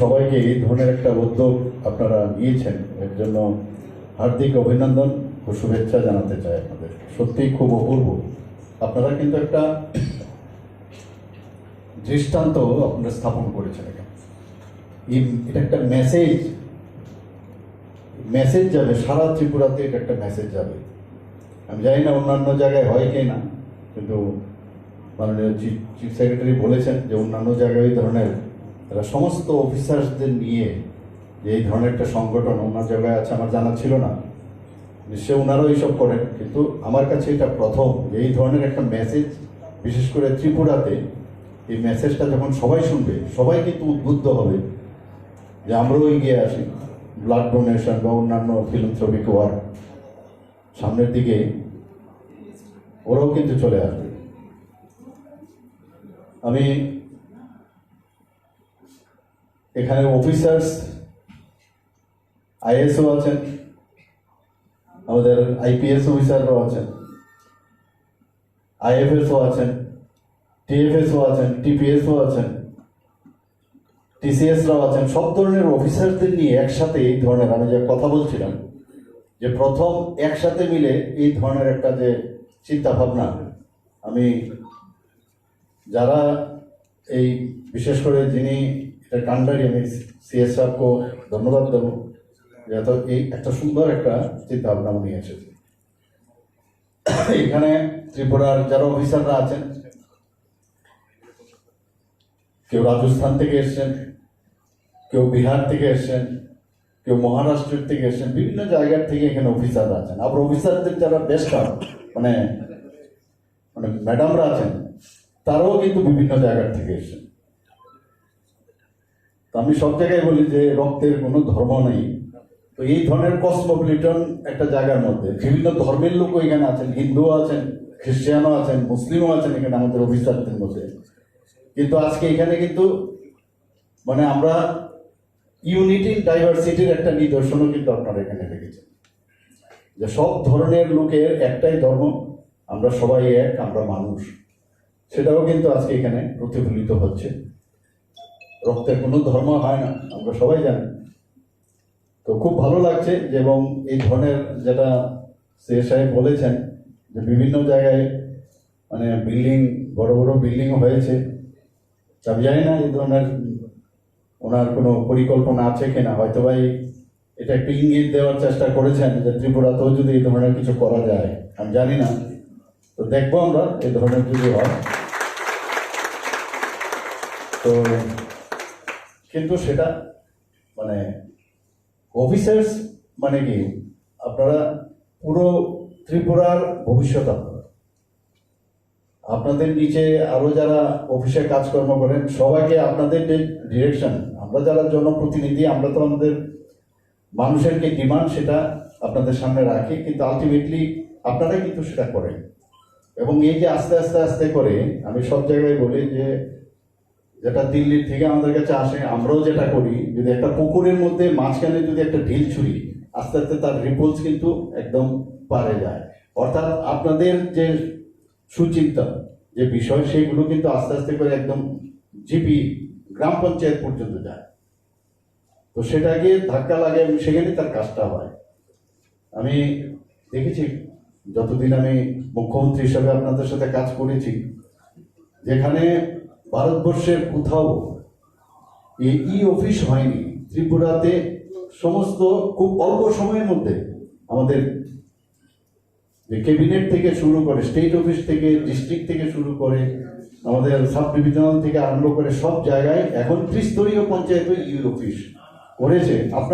সবাইকে এই ধরনের একটা উদ্যোগ আপনারা নিয়েছেন, এর জন্য হার্দিক অভিনন্দন ও শুভেচ্ছা জানাতে চাই আপনাদের। সত্যিই খুব অপূর্ব। আপনারা কিন্তু একটা দৃষ্টান্ত আপনারা স্থাপন করেছেন এখানে। এটা একটা মেসেজ মেসেজ যাবে, সারা ত্রিপুরাতে এটা একটা মেসেজ যাবে। আমি জানি না অন্যান্য জায়গায় হয় কি না, কিন্তু মাননীয় চিফ সেক্রেটারি বলেছেন যে অন্যান্য জায়গায় ওই ধরনের এরা সমস্ত অফিসার্সদের নিয়ে যে এই ধরনের একটা সংগঠন অন্য জায়গায় আছে, আমার জানা ছিল না। নিশ্চয়ই ওনারাও এইসব করেন, কিন্তু আমার কাছে এটা প্রথম যে এই ধরনের একটা মেসেজ বিশেষ করে ত্রিপুরাতে, এই মেসেজটা যখন সবাই শুনবে, সবাই কিন্তু উদ্বুদ্ধ হবে যে আমরাও এগিয়ে আসি। ব্লাড ডোনেশন বা অন্যান্য ফিলান্থ্রপিক ওয়ার্ক সামনের দিকে ওরাও কিন্তু চলে আসবে। আমি এখানে অফিসার্স আইএসও আছেন, আমাদের আইপিএস অফিসাররাও আছেন আইএফএসও আছেন টিএফএসও আছেন টিপিএসও আছেন টিসিএসরাও আছেন, সব ধরনের অফিসারদের নিয়ে একসাথে এই ধরনের, আমি যে কথা বলছিলাম, যে প্রথম একসাথে মিলে এই ধরনের একটা যে চিন্তা ভাবনা আমি যারা এই, বিশেষ করে যিনি এটা কান্ডারি আমি সাহেবকে ধন্যবাদ দেবো। যে এত এই একটা সুন্দর একটা চিন্তা ভাবনা উনি এসেছে এখানে ত্রিপুরার যারা অফিসাররা আছেন, কেউ রাজস্থান থেকে এসছেন, কেউ বিহার থেকে এসছেন, কেউ মহারাষ্ট্রের থেকে এসছেন, বিভিন্ন জায়গার থেকে এখানে অফিসাররা আছেন। আবার অফিসারদের যারা বেস্ট মানে মানে ম্যাডামরা আছেন, তারাও কিন্তু বিভিন্ন জায়গার থেকে এসছেন। আমি সব জায়গায় বলি যে রক্তের কোনো ধর্ম নেই। তো এই ধরনের কসমোপলিটন একটা জায়গার মধ্যে বিভিন্ন ধর্মের লোক এখানে আছেন হিন্দু আছেন, খ্রিস্টানও আছেন, মুসলিমও আছেন এখানে আমাদের অফিসারদের মধ্যে। কিন্তু আজকে এখানে কিন্তু মানে আমরা ইউনিটি ডাইভার্সিটির একটা নিদর্শনও কিন্তু আপনারা এখানে দেখেছেন। যে সব ধরনের লোকের একটাই ধর্ম, আমরা সবাই এক, আমরা মানুষ। সেটাও কিন্তু আজকে এখানে প্রতিফলিত হচ্ছে। রক্তের কোনো ধর্ম হয় না, আমরা সবাই জানি। তো খুব ভালো লাগছে যে এবং এই ধরনের যেটা সে সাহেব বলেছেন যে বিভিন্ন জায়গায় মানে বিল্ডিং, বড় বড় বিল্ডিং হয়েছে। আমি জানি না এই ধরনের ওনার কোনো পরিকল্পনা আছে কিনা। হয়তো ভাই এটা একটু ইঙ্গিত দেওয়ার চেষ্টা করেছেন যে ত্রিপুরাতেও যদি এই ধরনের কিছু করা যায়, আমি জানি না। তো দেখব আমরা এই ধরনের যদি হয়। তো কিন্তু সেটা মানে অফিসার্স মানে কি? আপনারা পুরো ত্রিপুরার ভবিষ্যৎ আপনারা। আপনাদের নিচে আরও যারা অফিসে কাজকর্ম করেন, সবাইকে আপনাদের যে ডিরেকশন আমরা যারা জনপ্রতিনিধি, আমরা তো আমাদের মানুষের যে ডিমান্ড সেটা আপনাদের সামনে রাখি, কিন্তু আলটিমেটলি আপনারাই কিন্তু সেটা করেন। এবং এই যে আস্তে আস্তে আস্তে করে, আমি সব জায়গায় বলি যে যেটা দিল্লির থেকে আমাদের কাছে আসে, আমরাও যেটা করি, যদি একটা পুকুরের মধ্যে মাঝখানে যদি একটা ঢিল ছুরি আস্তে আস্তে তার রিপোর্টস কিন্তু একদম পারে যায়। অর্থাৎ আপনাদের যে সুচিন্তা, যে বিষয়, সেগুলো কিন্তু আস্তে আস্তে করে একদম জিপি, গ্রাম পঞ্চায়েত পর্যন্ত যায়। তো সেটাকে ধাক্কা লাগে এবং সেখানে তার কাজটা হয়। আমি দেখেছি, যতদিন আমি মুখ্যমন্ত্রী হিসাবে আপনাদের সাথে কাজ করেছি, যেখানে ভারতবর্ষের কোথাও ই অফিস হয়নি। ত্রিপুরাতে সমস্ত খুব অল্প সময়ের মধ্যে আমাদের যে ক্যাবিনেট থেকে শুরু করে স্টেট অফিস থেকে, ডিস্ট্রিক্ট থেকে শুরু করে আমাদের সাব ডিভিশনাল থেকে আরম্ভ করে সব জায়গায় এখন ত্রিস্তরীয় পঞ্চায়েত ই অফিস করেছে। আপনার